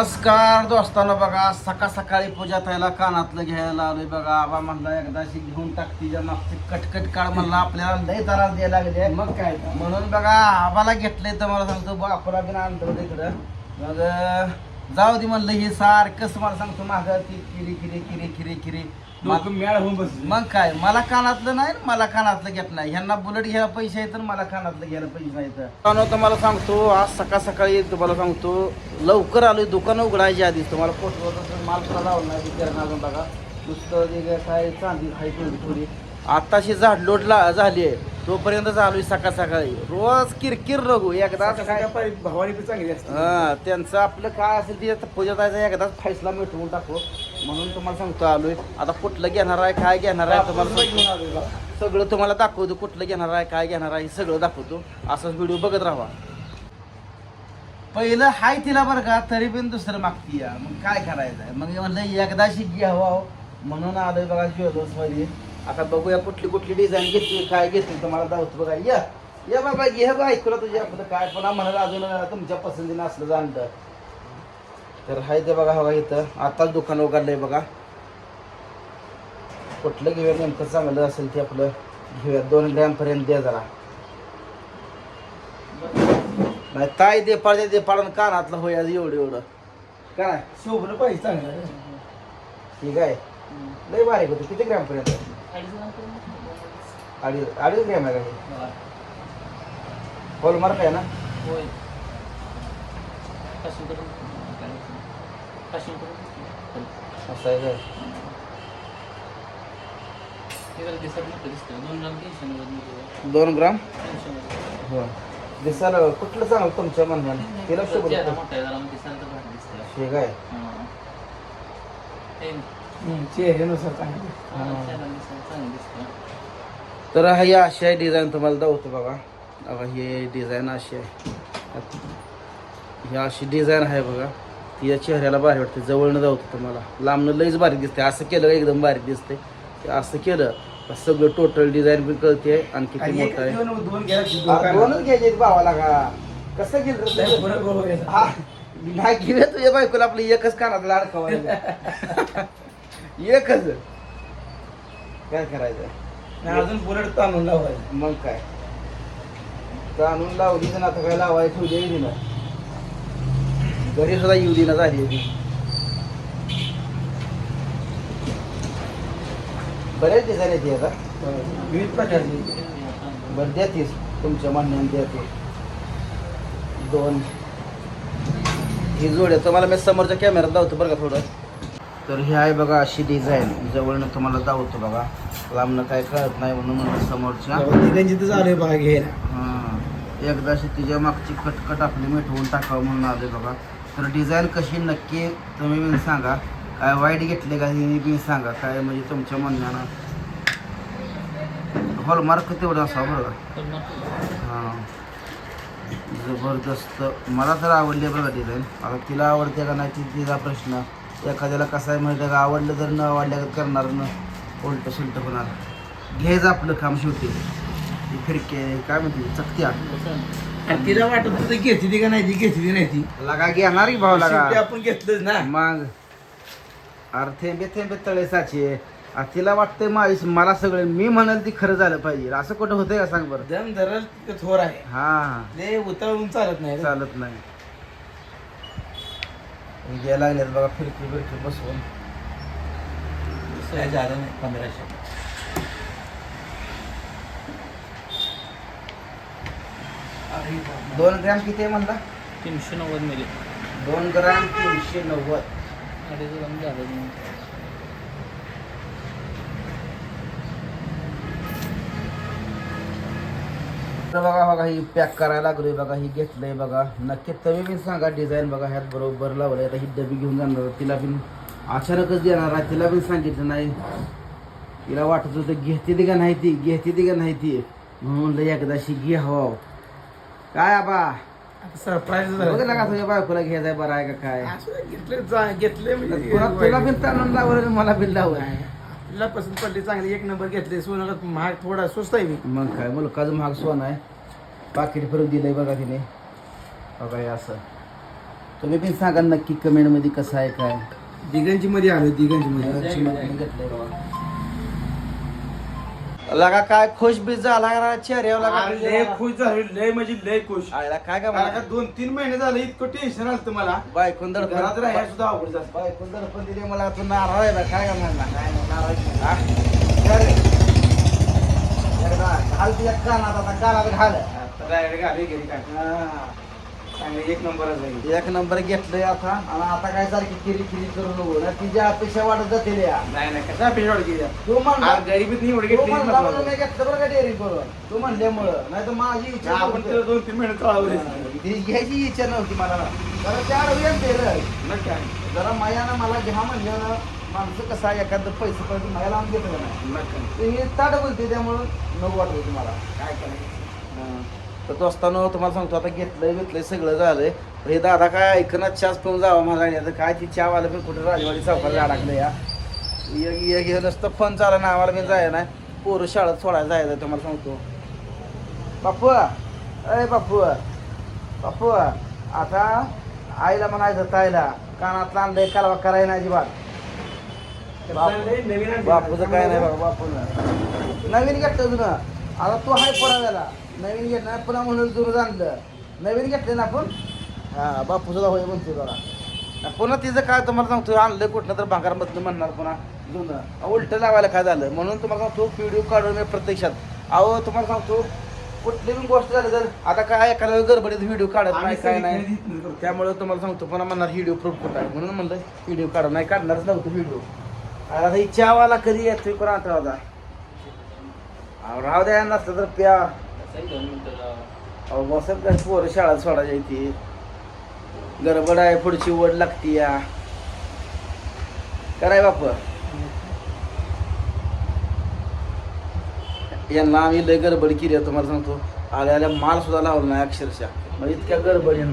नमस्कार दोस्तांनो बघा सकाळ सकाळी पूजा ताईला कानातलं घ्यायला आलोय बघा. आबा म्हणला एकदाशी घेऊन टाक तिच्या मागची कटकट काढ म्हणला आपल्याला लय त्रास द्यायला लागले. मग काय? म्हणून बघा आबाला घेतलंय तर मला सांगतो बापूला बिन आणतो तिकडं. मग जाऊ दे म्हणलं हे सारखंच मला सांगतो माग ती किरी किरी किरी किरी किरी. होऊन बसले. मग काय मला कानातलं नाही आणि मला कानातलं घेत नाही. ह्यांना बुलेट घ्यायला पैसे आहेत आणि मला कानातलं घ्यायला पैसे आहेत. तुम्हाला सांगतो आज सकाळ सकाळी तुम्हाला सांगतो लवकर आलोय दुकान उघडायच्या आधी तुम्हाला पोस्ट माल सुद्धा लावला नाही किराणा अजून बघा. नुसतं जे काय काय चांदी खाई थोडी थोडी. आताशी झाड लोट ला झाली आहे तोपर्यंत चालू सकाळ सकाळी. रोज किरकिर रघू एकदा काय भवानी पण चांगली असते. हा त्यांचं आपलं काय असेल ते पूजा जायचं एकदाच फैसला मिटवून टाकू. म्हणून तुम्हाला सांगतो आलोय आता कुठलं घेणार आहे काय घेणार आहे तुम्हाला सांगतो. सगळं तुम्हाला दाखवतो कुठलं घेणार आहे काय घेणार आहे हे सगळं दाखवतो. असंच व्हिडिओ बघत राहा. पहिलं हाय तिला बरं का तरी पण दुसरं मागती या. मग काय करायचं आहे? मग म्हणलं एकदाशी घ्यावं. म्हणून आलोय बघा ज्वेलर्समध्ये आता बघूया कुठली कुठली डिझाईन घेतली काय घेतली तुम्हाला दाखवतो बघा. या या बाबा घे बा ऐकलं तुझ्या. आपलं काय पण म्हणाला अजून तुमच्या पसंतीनं असलं जाणतं तर हाय ते बघा बघा इथं. आताच दुकान उघडलंय बघा. कुठलं घेऊया नेमकं चांगलं असेल ते आपलं. घेऊया दोन ग्रॅम पर्यंत द्या जरा. नाही ताई दे पाडे दे पाडून कानातलं होय आज एवढं एवढं. काय शोभलं पाहिजे चांगलं. ठीक आहे. लय बारीक होतं. किती ग्रॅम पर्यंत? अडीच का हे हॉलमार्क आहे ना असं आहे काय? दोन ग्राम हो दिसायला कुठलं चांगलं तुमच्या म्हणण्याने तिला सोबत ठीक आहे चेहऱ्यानुसार चांगली तर हा ही अशी आहे डिझाईन तुम्हाला दावतो बघा. बघा ही डिझाईन अशी आहे. ही अशी डिझाईन आहे बघा. ती या चेहऱ्याला भारी वाटते जवळनं जावतो तुम्हाला. लांबनं लईच भारी दिसते असं केलं एकदम भारी दिसते असं केलं सगळं टोटल डिझाईन पण कळते आणि किती मोठं आहे. एक दोन दोन घ्यायची दोनच घ्यायचे आहेत भावाला का कसं गेलं नाही घेऊया तुझ्या बायकोला आपलं एकच कानात लाडकवायला एकच. काय करायचं? अजून बुलेट ताणून लावायचं. मग काय? तर आणून लावली तर ना आता काय लावायची ठेवली आहे तिला घरी सुद्धा येऊ दिना झाली आहे ती. बरेच डिझाईन येते आता. विविध प्रकारची. बरं द्या तीस तुमच्या म्हणण्याने द्या ते दोन. ही जोड आहे तुम्हाला मी समोरच्या कॅमेऱ्यात दावतो बरं का थोडं. तर ही आहे बघा अशी डिझाईन जवळनं तुम्हाला दावतो बघा. लांबनं काय कळत नाही म्हणून म्हणलं समोरच्या. बघा हां. एकदाशी तिच्या मागची कटकट आपली मिटवून टाकावं म्हणून आले बघा. तर डिझाईन कशी नक्की तुम्ही मी सांगा. काय वाईट घेतले का हे बी सांगा. काय म्हणजे तुमच्या म्हणण्यानं. हॉलमार्क तेवढं असावं बरं. का हां. जबरदस्त. मला तर आवडली बघा डिझाईन आता तिला आवडते का नाही ती तिचा प्रश्न. एखाद्याला कसं आहे माहिती का? आवडलं तर न आवडल्या करणार न. उलट सुलट होणार. घ्यायचं आपलं काम शेवटी. आहे, काय म्हणते? चकत्या आणि तिला वाटत होतं घेतली ती का नाही ती घेतली नाही ती. लगा घेणार की? भाऊ शेवटी लागा आपण घेतलंच ना. मग अरे थेंबे थेंबे तळे साचे. आ, तिला वाटतंय माझी मला सगळं मी म्हणाल ती खरं झालं पाहिजे. असं कुठं होतंय का सांग बरं? दम धरल ते थोर आहे. हा. ते उतळून चालत नाही रे. चालत नाही. घ्यायला लागलेत बघा फिरकी बिरकी बसवून. दुसऱ्या झालं नाही पंधराशे. दोन ग्रॅम किती आहे म्हणला? तीनशे नव्वद मिली. दोन ग्रॅम तीनशे नव्वद. अडीच ग्राम झालं तर बघा बघा ही पॅक करायला लागलोय बघा ही घेतलंय बघा. नक्की तुम्ही पण सांगा डिझाईन बघा ह्यात बरोबर लावलंय. आता ही डबी घेऊन जाणार तिला पण अचानकच देणार आहे तिला पण सांगितलं नाही. तिला वाटत होतं घेते ती का नाही ती घेते ती का नाही ती? म्हणून एकदाशी घे हवा. काय आबा? सरप्राईज बघ ना का तुझ्या बायकोला घ्यायचंय बरं आहे का काय? घेतले घेतले तुला पण लावलं आणि मला पण लावलं. पसंत पडली चांगली एक नंबर घेतले सोनं महाग थोडा स्वस्त आहे मी मग काय मुलकाचं महाग सोन आहे. पाकिट फिरून दिलंय बघा तिने. बघा हे असं. तुम्ही पण सांगा नक्की कमेंटमध्ये कसं आहे काय? दिगंजी मध्ये आलो दिगंजी मध्ये लगा काय खुश बीज झाला का चेहऱ्यावर अरे, लय खुश झालो लय म्हणजे लय खुश. आयला काय का मला मला का दोन तीन महिने झाले इतकं टेन्शन आलं तुम्हाला बायकून दडपण घरात राहायला सुद्धा अवघड बायकून दडपण दिले मला तू नाराज आहे ना काय का म्हणला? काय नाही. हा? रे. एकदा घाल तुझ्या कानात आता कानात घाल. आले घरी काय? हा. एक नंबरच आहे. एक नंबर घेतलंय आता. आणि आता काय सारखी किरी किरी करू नको. ना तिच्या अपेक्षा वाढत जातील या. नाही नाही कशा पेशवाड केली तू म्हणला गरीबीत नाही एवढी तू घेतली म्हणला म्हणून आपण मी घेतलं बरं का डेअरिंग करून. तू म्हणल्यामुळं. नाही तर माझी इच्छा नव्हती. तिला दोन तीन महिने चालवले ती घ्यायची इच्छा नव्हती मला. जरा चार वेळ दिलं जरा मायानं मला घ्या म्हणलं माणसं कसं आहे एखादं पैसे पैसे मायाला आम घेतलं नाही. हे ताट बोलते त्यामुळं नको वाटलं तुम्हाला. काय करायचं? हां. तर तो असताना तुम्हाला सांगतो आता घेतलंय घेतलंय सगळं झालंय. हे दादा काय ऐकणार चहाच पिऊन जावा मला काय ती चहावाला पण कुठे राजवाडी चौकाला अडकलं या. ये हे नसतं फोन चाला ना आम्हाला पण जाय ना पोरं शाळेत सोडायला जायचं तुम्हाला सांगतो. बापू अय बापू बापू आता आईला म्हणायचं ताईला कानात आणलंय कालवा करायला नाही अजिबात. बापूचं काय नाही बाबा बापून नवीन घेतलं जुनं आता तू हाय पडायला नवीन घेतलं पुन्हा म्हणून जुनं आणलं. नवीन घेतलं ना आपण? हा बापू सुद्धा होय म्हणतो जरा पुन्हा तिचं काय तुम्हाला सांगतो आणलं कुठलं तर भांगारमधलं म्हणणार पुन्हा जुनं. उलट लावायला काय झालं? म्हणून तुम्हाला सांगतो व्हिडिओ काढून मी प्रत्यक्षात. अहो तुम्हाला सांगतो कुठली पण गोष्ट झाली तर आता काय एखाद्या गडबडीत व्हिडिओ काढत नाही काय नाही. त्यामुळे तुम्हाला सांगतो पुन्हा म्हणणार व्हिडिओ प्रूफ कुठं आहे? म्हणून म्हणलं व्हिडिओ काढा नाही काढणारच नव्हतं व्हिडिओ आता ही चहावाला कधी येतोय कोण आता राहू द्या नसलं तर प्या. अहो बसत काय पोरं शाळा सोडायची ती गडबड आहे पुढची ओढ लागती या. कराय बाप यांना आम्ही लय गडबड केली आहे तुम्हाला सांगतो. आल्या आल्या माल सुद्धा लावला नाही अक्षरशः. मग इतक्या गडबडीनं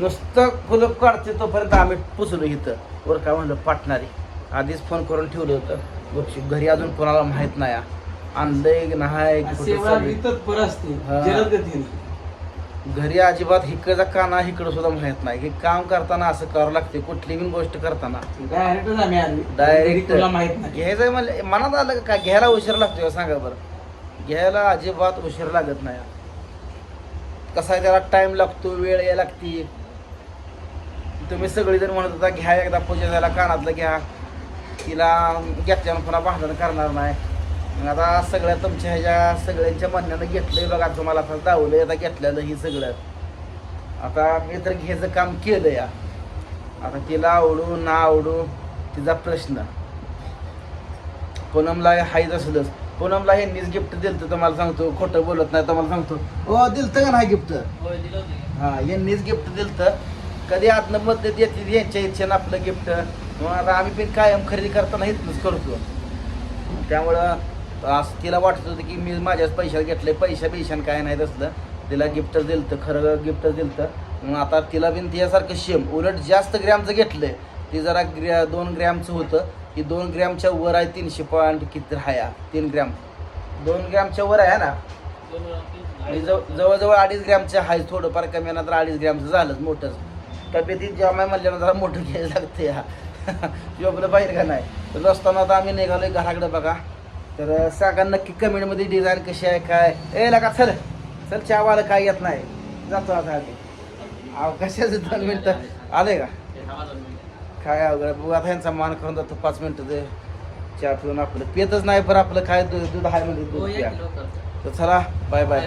नुसतं फुलं काढते तोपर्यंत आम्ही पुसलो इथं. वर काय म्हणलं पाटणारी. आधीच फोन करून ठेवलं होतं. घरी अजून कोणाला माहीत नाही आणलंय की नाही कुठं सेवा चाललंय. तत्पर असते. हा. जलद गतीने. घरी अजिबात इकडचा काना इकडं सुद्धा माहीत नाही. हे काम करताना असं करावं लागते कुठली पण गोष्ट करताना. डायरेक्टच आम्ही आलो. डायरेक्ट तुला माहीत नाही. घ्यायचं म्हणजे मनात आलं का घ्यायला उशीर लागतो का सांगा बरं. घ्यायला अजिबात उशीर लागत नाही. कसा आहे त्याला टाइम लागतो वेळ यायला लागते. तुम्ही सगळी जण म्हणत होता घ्या एकदा पूजा झाला कानातलं घ्या. तिला घेतल्यानं पुन्हा भांडण करणार नाही. मग आता सगळ्या तुमच्या ह्याच्या सगळ्यांच्या म्हणण्यानं घेतलंय बघा तुम्हाला आता दावलंय आता घेतलेलं ही सगळं. आता मी तर घ्यायचं काम केलं या. आता तिला आवडू ना आवडू तिचा प्रश्न. पूनमला हायच असलंच. पूनमला ह्यांनीच गिफ्ट दिलं तुम्हाला सांगतो खोटं बोलत नाही तुम्हाला सांगतो. हो दिलतं का नाही गिफ्ट हां हा यांनीच गिफ्ट दिलतं. कधी आतनं मदत येते यांच्या इच्छेनं आपलं गिफ्ट मग आता आम्ही पण कायम खरेदी करताना इथनंच करतो. त्यामुळं असं तिला वाटत होतं की मी माझ्याच पैशात घेतले पैशा बिशान काय नाही तसलं. तिला गिफ्ट दिलं खरं गिफ्ट दिलतं. मग आता तिला बिन तिच्यासारखं शेम उलट जास्त ग्रॅमचं घेतलंय. ती जरा ग्रॅ दोन ग्रॅमचं होतं. की दोन ग्रॅमच्या वर आहे तीनशे पॉईंट किती हाया. तीन ग्रॅम. दोन ग्रॅमच्या वर आहे ना? आणि जव- जवळजवळ अडीच ग्रॅमचं आहे थोडंफार कमी ना तर अडीच ग्रॅमचं झालंच मोठंच. तब्येतीत जेव्हा म्हणल्यानं जरा मोठं घ्यायला लागते हा आपलं बाहेर का नाही? तर असताना आता आम्ही निघालोय घराकडे बघा. तर सांगा नक्की कमेंटमध्ये डिझाईन कशी आहे काय? ए लगा चल. चल चहावाला काय येत नाही. जातो आता आधी अहो कशाचं दोन मिनटं? आले का. काय अवघड बघू आता ह्यांचा मान करून जातो पाच मिनटं ते. चहा पिऊन आपलं. पितच नाही पण आपलं. काय दूध दूध आहे म्हणजे हो, दूध प्या. तर चला बाय बाय.